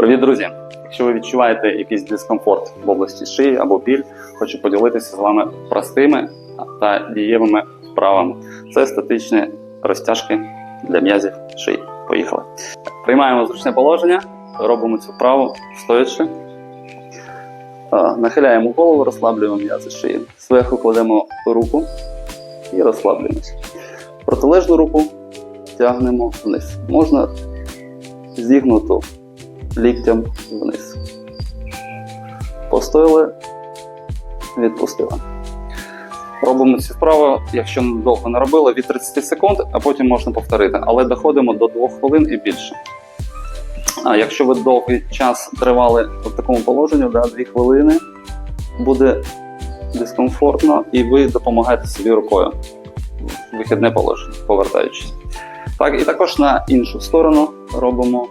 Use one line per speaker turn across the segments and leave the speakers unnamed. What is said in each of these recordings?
Привіт, друзі! Якщо ви відчуваєте якийсь дискомфорт в області шиї або біль, хочу поділитися з вами простими та дієвими вправами. Це статичні розтяжки для м'язів шиї. Поїхали. Приймаємо зручне положення, робимо цю вправу стоячи. Нахиляємо голову, розслаблюємо м'язи шиї. Зверху кладемо руку і розслаблюємося. Протилежну руку тягнемо вниз. Можна зігнуту ліктем вниз. Постояли, відпустили. Робимо цю вправу, якщо довго не робили, від 30 секунд, а потім можна повторити. Але доходимо до 2 хвилин і більше. А якщо ви довгий час тривали в такому положенні, да, 2 хвилини, буде дискомфортно, і ви допомагаєте собі рукою. в Вихідне положення, повертаючись. Так, і також на іншу сторону робимо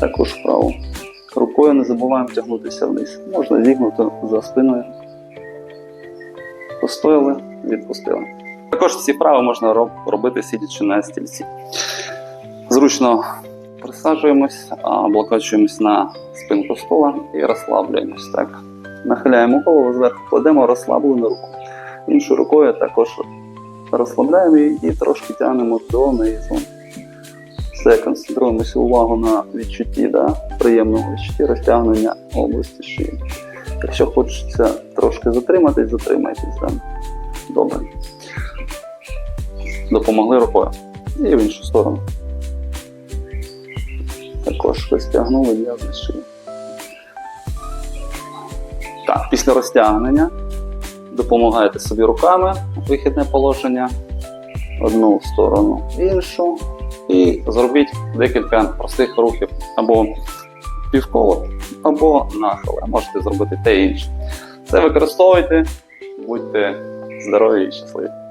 також вправо. Рукою не забуваємо тягнутися вниз. Можна зігнути за спиною. Постояли, відпустили. Також ці вправи можна робити сидячи на стільці. Зручно присаджуємось, облокочуємось на спинку стола і розслаблюємось. Так. Нахиляємо голову зверху, кладемо розслаблену руку. Іншою рукою також розслабляємо її і трошки тягнемо до донизу. Все, концентруємося увагу на відчутті, да, приємному відчутті розтягнення області шиї. Якщо хочеться трошки затриматись, затримайтесь. Да. Добре. Допомогли рукою. І в іншу сторону. Також розтягнули м'язи шиї. Так, після розтягнення допомагаєте собі руками вихідне положення, одну сторону, іншу. І зробіть декілька простих рухів або півколо, або нахили. Можете зробити те інше. Це використовуйте, будьте здорові і щасливі.